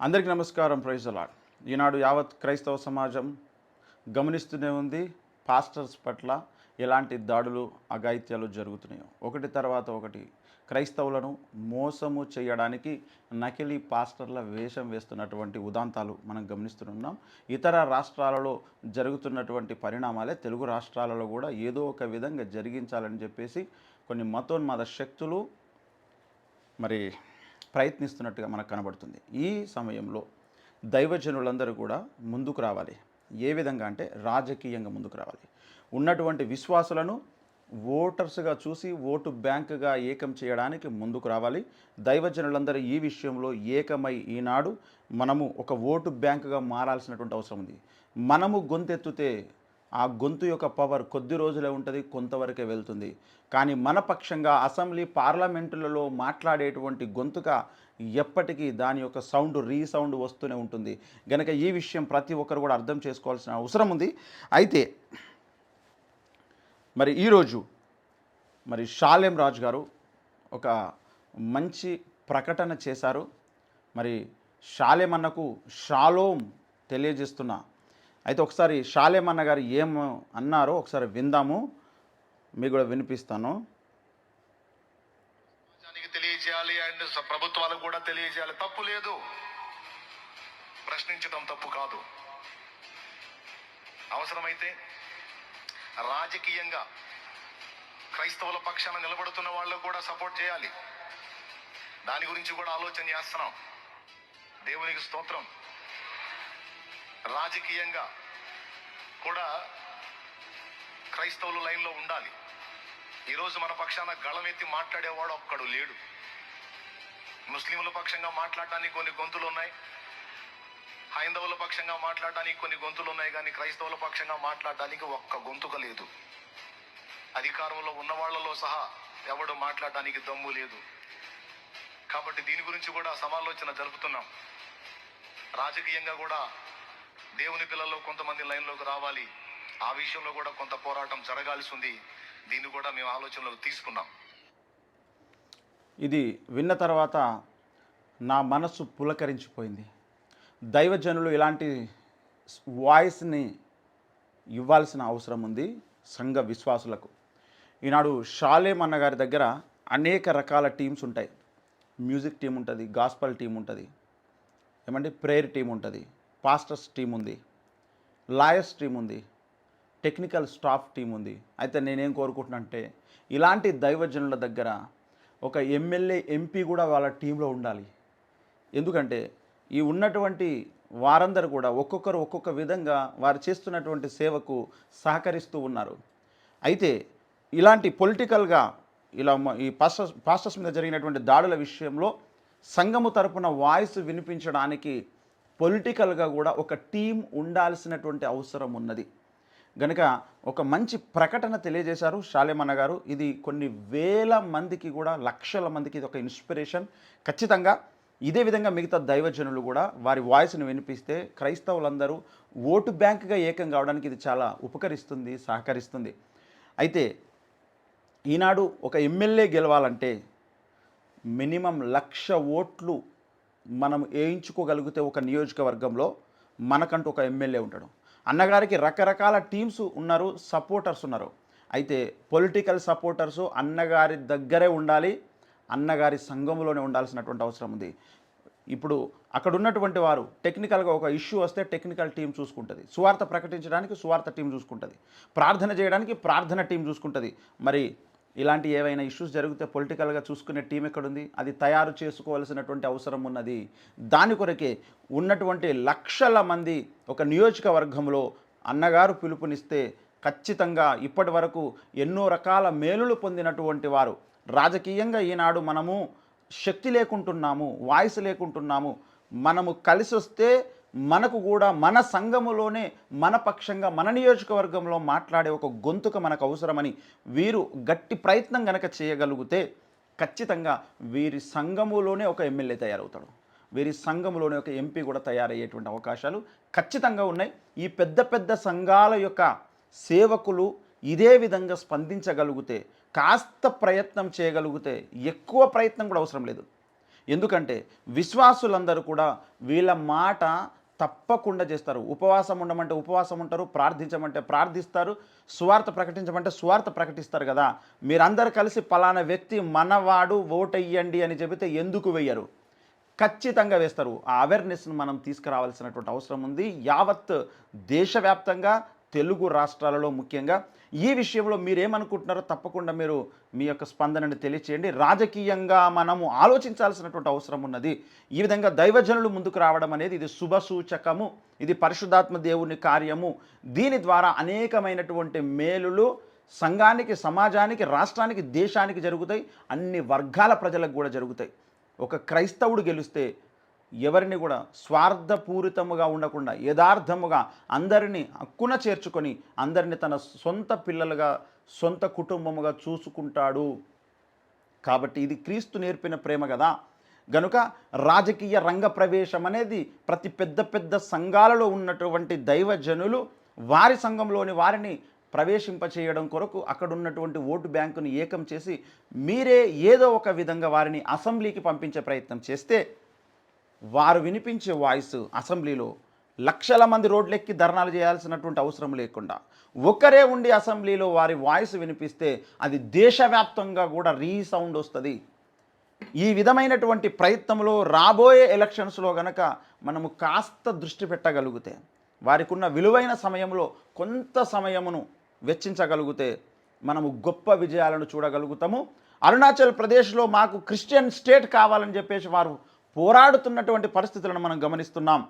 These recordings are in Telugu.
అందరికీ నమస్కారం ప్రైజ్ అలాడ్ ఈనాడు యావత్ క్రైస్తవ సమాజం గమనిస్తూనే ఉంది పాస్టర్స్ పట్ల ఎలాంటి దాడులు అఘాయిత్యాలు జరుగుతున్నాయో. ఒకటి తర్వాత ఒకటి క్రైస్తవులను మోసము చేయడానికి నకిలీ పాస్టర్ల వేషం వేస్తున్నటువంటి ఉదాంతాలు మనం గమనిస్తున్నాం ఇతర రాష్ట్రాలలో జరుగుతున్నటువంటి పరిణామాలే తెలుగు రాష్ట్రాలలో కూడా ఏదో ఒక విధంగా జరిగించాలని చెప్పేసి కొన్ని మతోన్మాద శక్తులు మరి ప్రయత్నిస్తున్నట్టుగా మనకు కనబడుతుంది. ఈ సమయంలో దైవజనులందరూ కూడా ముందుకు రావాలి. ఏ విధంగా అంటే రాజకీయంగా ముందుకు రావాలి. ఉన్నటువంటి విశ్వాసులను ఓటర్స్గా చూసి ఓటు బ్యాంకుగా ఏకం చేయడానికి ముందుకు రావాలి. దైవజనులందరూ ఈ విషయంలో ఏకమై ఈనాడు మనము ఒక ఓటు బ్యాంకుగా మారాల్సినటువంటి అవసరం ఉంది. మనము గొంతెత్తితే ఆ గొంతు యొక్క పవర్ కొద్ది రోజులే ఉంటుంది కొంతవరకే వెళ్తుంది. కానీ మన పక్షంగా అసెంబ్లీ పార్లమెంటులలో మాట్లాడేటువంటి గొంతుక ఎప్పటికీ దాని యొక్క సౌండ్ రీసౌండ్ వస్తూనే ఉంటుంది. గనక ఈ విషయం ప్రతి ఒక్కరు కూడా అర్థం చేసుకోవాల్సిన అవసరం ఉంది. అయితే మరి ఈరోజు మరి షాలేం రాజు గారు ఒక మంచి ప్రకటన చేశారు. మరి షాలేం అన్నకు షాలోం తెలియజేస్తున్నా అయితే ఒకసారి షాలేమన్న గారు ఏం అన్నారో ఒకసారి విందాము. మీకు కూడా వినిపిస్తాను. తెలియజేయాలి అండ్ ప్రభుత్వాలకు కూడా తెలియజేయాలి. తప్పు లేదు. ప్రశ్నించడం తప్పు కాదు. అవసరమైతే రాజకీయంగా క్రైస్తవుల పక్షాన నిలబడుతున్న వాళ్ళకు కూడా సపోర్ట్ చేయాలి. దాని గురించి కూడా ఆలోచన చేస్తున్నాం. దేవునికి స్తోత్రం. రాజకీయంగా కూడా క్రైస్తవులు లైన్లో ఉండాలి. ఈరోజు మన పక్షాన గళమెత్తి మాట్లాడేవాడు ఒక్కడు లేడు. ముస్లింల పక్షంగా మాట్లాడటానికి కొన్ని గొంతులు ఉన్నాయి హైందవుల పక్షంగా మాట్లాడటానికి కొన్ని గొంతులు ఉన్నాయి కానీ క్రైస్తవుల పక్షంగా మాట్లాడటానికి ఒక్క గొంతుక లేదు. అధికారంలో ఉన్న వాళ్ళలో సహా ఎవడు మాట్లాడటానికి దమ్ము లేదు. కాబట్టి దీని గురించి కూడా సమాలోచన జరుపుతున్నాం. రాజకీయంగా కూడా దేవుని పిల్లల్లో కొంతమంది లైన్లోకి రావాలి. ఆ విషయంలో కూడా కొంత పోరాటం జరగాల్సి ఉంది. దీన్ని కూడా మేము ఆలోచనలోకి తీసుకున్నాం. ఇది విన్న తర్వాత నా మనస్సు పులకరించిపోయింది. దైవజనులు ఇలాంటి వాయిస్ని ఇవ్వాల్సిన అవసరం ఉంది సంఘ విశ్వాసులకు. ఈనాడు షాలేం అన్న గారి దగ్గర అనేక రకాల టీమ్స్ ఉంటాయి. మ్యూజిక్ టీం ఉంటుంది గాస్పల్ టీం ఉంటుంది. ఏమంటే ప్రేయర్ టీం ఉంటుంది. పాస్టర్స్ టీం ఉంది లాయర్స్ టీం ఉంది టెక్నికల్ స్టాఫ్ టీం ఉంది. అయితే నేనేం కోరుకుంటున్నా అంటే ఇలాంటి దైవజనుల దగ్గర ఒక ఎమ్మెల్యే ఎంపీ కూడా వాళ్ళ టీంలో ఉండాలి. ఎందుకంటే ఈ ఉన్నటువంటి వారందరూ కూడా ఒక్కొక్కరు ఒక్కొక్క విధంగా వారు చేస్తున్నటువంటి సేవకు సహకరిస్తూ ఉన్నారు. అయితే ఇలాంటి పొలిటికల్గా ఇలా ఈ పాస్టర్స్ పాస్టర్స్ మీద జరిగినటువంటి దాడుల విషయంలో సంఘము తరపున వాయిస్ వినిపించడానికి పొలిటికల్గా కూడా ఒక టీం ఉండాల్సినటువంటి అవసరం ఉన్నది. గనుక ఒక మంచి ప్రకటన తెలియజేశారు షాలేమన్న గారు. ఇది కొన్ని వేల మందికి కూడా లక్షల మందికి ఇది ఒక ఇన్స్పిరేషన్. ఖచ్చితంగా ఇదే విధంగా మిగతా దైవజనులు కూడా వారి వాయిస్ని వినిపిస్తే క్రైస్తవులందరూ ఓటు బ్యాంక్గా ఏకం కావడానికి ఇది చాలా ఉపకరిస్తుంది సహకరిస్తుంది. అయితే ఈనాడు ఒక ఎమ్మెల్యే గెలవాలంటే మినిమం లక్ష ఓట్లు మనం వేయించుకోగలిగితే ఒక నియోజకవర్గంలో మనకంటూ ఒక ఎమ్మెల్యే ఉంటాడు. అన్నగారికి రకరకాల టీమ్స్ ఉన్నారు సపోర్టర్స్ ఉన్నారు. అయితే పొలిటికల్ సపోర్టర్స్ అన్నగారి దగ్గరే ఉండాలి అన్నగారి సంఘంలోనే ఉండాల్సినటువంటి అవసరం ఉంది. ఇప్పుడు అక్కడ ఉన్నటువంటి వారు టెక్నికల్గా ఒక ఇష్యూ వస్తే టెక్నికల్ టీం చూసుకుంటుంది. సువార్త ప్రకటించడానికి సువార్త టీం చూసుకుంటుంది. ప్రార్థన చేయడానికి ప్రార్థన టీం చూసుకుంటుంది. మరి ఇలాంటి ఏవైనా ఇష్యూస్ జరిగితే పొలిటికల్గా చూసుకునే టీం ఎక్కడుంది? అది తయారు చేసుకోవాల్సినటువంటి అవసరం ఉన్నది. దాని కొరకే ఉన్నటువంటి లక్షల మంది ఒక నియోజకవర్గంలో అన్నగారు పిలుపునిస్తే ఖచ్చితంగా ఇప్పటి వరకు ఎన్నో రకాల మేలులు పొందినటువంటి వారు. రాజకీయంగా ఈనాడు మనము శక్తి లేకుంటున్నాము వాయిస్ లేకుంటున్నాము. మనము కలిసి వస్తే మనకు కూడా మన సంఘములోనే మన పక్షంగా మన నియోజకవర్గంలో మాట్లాడే ఒక గొంతుక మనకు అవసరమని వీరు గట్టి ప్రయత్నం గనక చేయగలిగితే ఖచ్చితంగా వీరి సంఘములోనే ఒక ఎమ్మెల్యే తయారవుతాడు. వీరి సంఘములోనే ఒక ఎంపీ కూడా తయారయ్యేటువంటి అవకాశాలు ఖచ్చితంగా ఉన్నాయి. ఈ పెద్ద పెద్ద సంఘాల యొక్క సేవకులు ఇదే విధంగా స్పందించగలిగితే కాస్త ప్రయత్నం చేయగలిగితే ఎక్కువ ప్రయత్నం కూడా అవసరం లేదు. ఎందుకంటే విశ్వాసులందరూ కూడా వీళ్ళ మాట తప్పకుండా చేస్తారు. ఉపవాసం ఉండమంటే ఉపవాసం ఉంటారు ప్రార్థించమంటే ప్రార్థిస్తారు స్వార్థ ప్రకటించమంటే స్వార్థ ప్రకటిస్తారు కదా. మీరందరూ కలిసి పలానా వ్యక్తి మనవాడు ఓటెయ్యండి అని చెబితే ఎందుకు వెయ్యరు? ఖచ్చితంగా వేస్తారు. ఆ అవేర్నెస్ను మనం తీసుకురావాల్సినటువంటి అవసరం ఉంది. యావత్ దేశవ్యాప్తంగా తెలుగు రాష్ట్రాలలో ముఖ్యంగా ఈ విషయంలో మీరేమనుకుంటున్నారో తప్పకుండా మీరు మీ యొక్క స్పందనని తెలియచేయండి. రాజకీయంగా మనము ఆలోచించాల్సినటువంటి అవసరం ఉన్నది. ఈ విధంగా దైవజనులు ముందుకు రావడం అనేది ఇది శుభ సూచకము ఇది పరిశుద్ధాత్మ దేవుని కార్యము. దీని ద్వారా అనేకమైనటువంటి మేలులు సంఘానికి సమాజానికి రాష్ట్రానికి దేశానికి జరుగుతాయి. అన్ని వర్గాల ప్రజలకు కూడా జరుగుతాయి. ఒక క్రైస్తవుడు గెలిస్తే ఎవరిని కూడా స్వార్థపూరితముగా ఉండకుండా యథార్థముగా అందరినీ హక్కున చేర్చుకొని అందరిని తన సొంత పిల్లలుగా సొంత కుటుంబముగా చూసుకుంటాడు. కాబట్టి ఇది క్రీస్తు నేర్పిన ప్రేమ కదా. గనుక రాజకీయ రంగ ప్రవేశం అనేది ప్రతి పెద్ద పెద్ద సంఘాలలో ఉన్నటువంటి దైవజనులు వారి సంఘంలోని వారిని ప్రవేశింపచేయడం కొరకు అక్కడ ఉన్నటువంటి ఓటు బ్యాంకును ఏకం చేసి మీరే ఏదో ఒక విధంగా వారిని అసెంబ్లీకి పంపించే ప్రయత్నం చేస్తే వారు వినిపించే వాయిస్ అసెంబ్లీలో లక్షల మంది రోడ్లెక్కి ధర్నాలు చేయాల్సినటువంటి అవసరం లేకుండా ఒకరే ఉండి అసెంబ్లీలో వారి వాయిస్ వినిపిస్తే అది దేశవ్యాప్తంగా కూడా రీసౌండ్ వస్తుంది. ఈ విధమైనటువంటి ప్రయత్నంలో రాబోయే ఎలక్షన్స్లో గనక మనము కాస్త దృష్టి పెట్టగలిగితే వారికి ఉన్న విలువైన సమయంలో కొంత సమయమును వెచ్చించగలిగితే మనము గొప్ప విజయాలను చూడగలుగుతాము. అరుణాచల్ ప్రదేశ్లో మాకు క్రిస్టియన్ స్టేట్ కావాలని చెప్పేసి వారు పోరాడుతున్నటువంటి పరిస్థితులను మనం గమనిస్తున్నాం.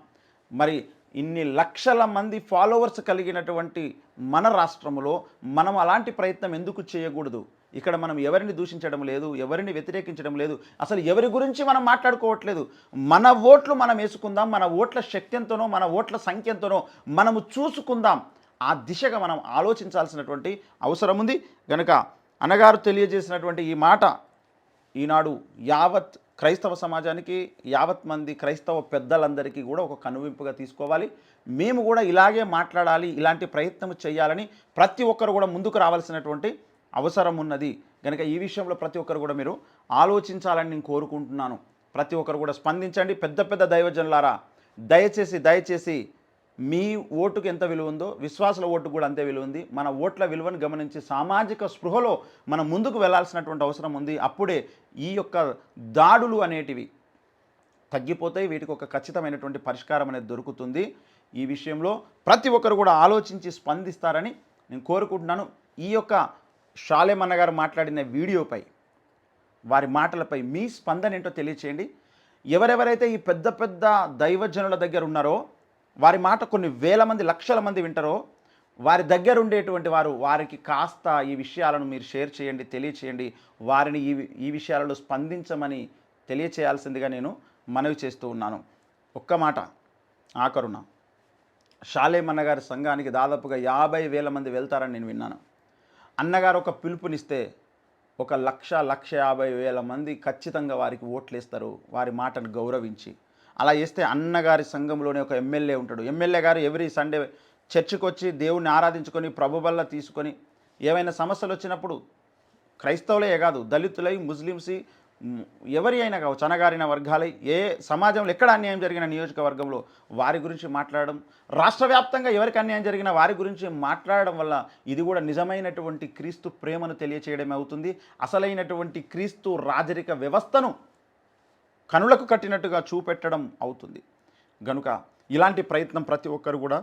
మరి ఇన్ని లక్షల మంది ఫాలోవర్స్ కలిగినటువంటి మన రాష్ట్రంలో మనం అలాంటి ప్రయత్నం ఎందుకు చేయకూడదు? ఇక్కడ మనం ఎవరిని దూషించడం లేదు ఎవరిని వ్యతిరేకించడం లేదు అసలు ఎవరి గురించి మనం మాట్లాడుకోవట్లేదు? మన ఓట్లు మనం వేసుకుందాం మన ఓట్ల శక్తితోనో మన ఓట్ల సంఖ్యతోనో మనము చూసుకుందాం. ఆ దిశగా మనం ఆలోచించాల్సినటువంటి అవసరం ఉంది. గనక అన్నగారు తెలియజేసినటువంటి ఈ మాట ఈనాడు యావత్ క్రైస్తవ సమాజానికి యావత్ మంది క్రైస్తవ పెద్దలందరికీ కూడా ఒక కనువింపుగా తీసుకోవాలి. మేము కూడా ఇలాగే మాట్లాడాలి ఇలాంటి ప్రయత్నం చేయాలని ప్రతి ఒక్కరు కూడా ముందుకు రావాల్సినటువంటి అవసరం ఉన్నది. కనుక ఈ విషయంలో ప్రతి ఒక్కరు కూడా మీరు ఆలోచించాలని నేను కోరుకుంటున్నాను. ప్రతి ఒక్కరు కూడా స్పందించండి. పెద్ద పెద్ద దైవజనులారా దయచేసి దయచేసి మీ ఓటుకు ఎంత విలువ ఉందో విశ్వాసుల ఓటుకు కూడా అంతే విలువ ఉంది. మన ఓట్ల విలువను గమనించి సామాజిక స్పృహలో మనం ముందుకు వెళ్ళాల్సినటువంటి అవసరం ఉంది. అప్పుడే ఈ యొక్క దాడులు అనేటివి తగ్గిపోతాయి. వీటికి ఒక ఖచ్చితమైనటువంటి పరిష్కారం అనేది దొరుకుతుంది. ఈ విషయంలో ప్రతి ఒక్కరు కూడా ఆలోచించి స్పందిస్తారని నేను కోరుకుంటున్నాను. ఈ యొక్క షాలేమన్న గారు మాట్లాడిన వీడియోపై వారి మాటలపై మీ స్పందన ఏంటో తెలియచేయండి. ఎవరెవరైతే ఈ పెద్ద పెద్ద దైవజనుల దగ్గర ఉన్నారో వారి మాట కొన్ని వేల మంది లక్షల మంది వింటారో వారి దగ్గర ఉండేటువంటి వారు వారికి కాస్త ఈ విషయాలను మీరు షేర్ చేయండి తెలియచేయండి. వారిని ఈ ఈ విషయాలలో స్పందించమని తెలియచేయాల్సిందిగా నేను మనవి చేస్తూ ఉన్నాను. ఒక్క మాట ఆఖరున షాలేమన్న గారి సంఘానికి దాదాపుగా యాభై వేల మంది వెళ్తారని నేను విన్నాను. అన్నగారు ఒక పిలుపునిస్తే ఒక లక్ష లక్ష యాభై వేల మంది ఖచ్చితంగా వారికి ఓట్లేస్తారు వారి మాటను గౌరవించి. అలా చేస్తే అన్నగారి సంఘంలోనే ఒక ఎమ్మెల్యే ఉంటాడు. ఎమ్మెల్యే గారు ఎవ్రీ సండే చర్చికి వచ్చి దేవుణ్ణి ఆరాధించుకొని ప్రభు వల్ల తీసుకొని ఏవైనా సమస్యలు వచ్చినప్పుడు క్రైస్తవులే కాదు దళితులై ముస్లిమ్స్ ఎవరి అయినా కావచ్చు అనగారిన వర్గాలై ఏ సమాజంలో ఎక్కడ అన్యాయం జరిగిన నియోజకవర్గంలో వారి గురించి మాట్లాడడం రాష్ట్ర వ్యాప్తంగా ఎవరికి అన్యాయం జరిగినా వారి గురించి మాట్లాడడం వల్ల ఇది కూడా నిజమైనటువంటి క్రీస్తు ప్రేమను తెలియచేయడమే అవుతుంది. అసలైనటువంటి క్రీస్తు రాజరిక వ్యవస్థను కనులకు కట్టినట్టుగా చూపెట్టడం అవుతుంది. గనుక ఇలాంటి ప్రయత్నం ప్రతి ఒక్కరు కూడా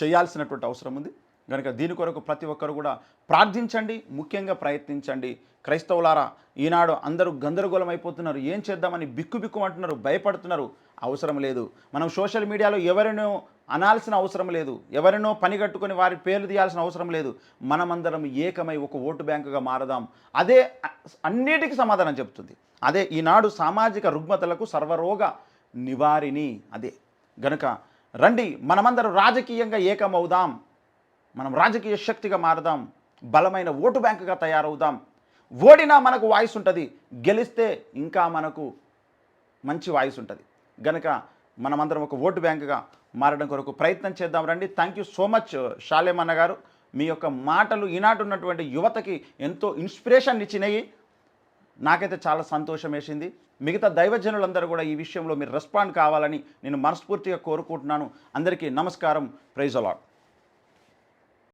చేయాల్సినటువంటి అవసరం ఉంది. కనుక దీని కొరకు ప్రతి ఒక్కరు కూడా ప్రార్థించండి ముఖ్యంగా ప్రయత్నించండి. క్రైస్తవులారా ఈనాడు అందరూ గందరగోళం అయిపోతున్నారు ఏం చేద్దామని బిక్కు బిక్కు అంటున్నారు భయపడుతున్నారు. అవసరం లేదు. మనం సోషల్ మీడియాలో ఎవరినో అనాల్సిన అవసరం లేదు. ఎవరినో పని కట్టుకొని వారి పేర్లు తీయాల్సిన అవసరం లేదు. మనమందరం ఏకమై ఒక ఓటు బ్యాంకుగా మారదాం. అదే అన్నిటికీ సమాధానం చెప్తుంది. అదే ఈనాడు సామాజిక రుగ్మతలకు సర్వరోగ నివారిణి అదే. గనుక రండి మనమందరం రాజకీయంగా ఏకమవుదాం. మనం రాజకీయ శక్తిగా మారదాం. బలమైన ఓటు బ్యాంకుగా తయారవుదాం. ఓడినా మనకు వాయిస్ ఉంటుంది. గెలిస్తే ఇంకా మనకు మంచి వాయిస్ ఉంటుంది. గనక మనమందరం ఒక ఓటు బ్యాంకుగా మారడం కొరకు ప్రయత్నం చేద్దాం రండి. థ్యాంక్ యూ సో మచ్ షాలేమన్న గారు. మీ యొక్క మాటలు ఈనాటి ఉన్నటువంటి యువతకి ఎంతో ఇన్స్పిరేషన్ ఇచ్చినాయి. నాకైతే చాలా సంతోషం వేసింది. మిగతా దైవజనులందరూ కూడా ఈ విషయంలో మీరు రెస్పాండ్ కావాలని నేను మనస్ఫూర్తిగా కోరుకుంటున్నాను. అందరికీ నమస్కారం. Praise allot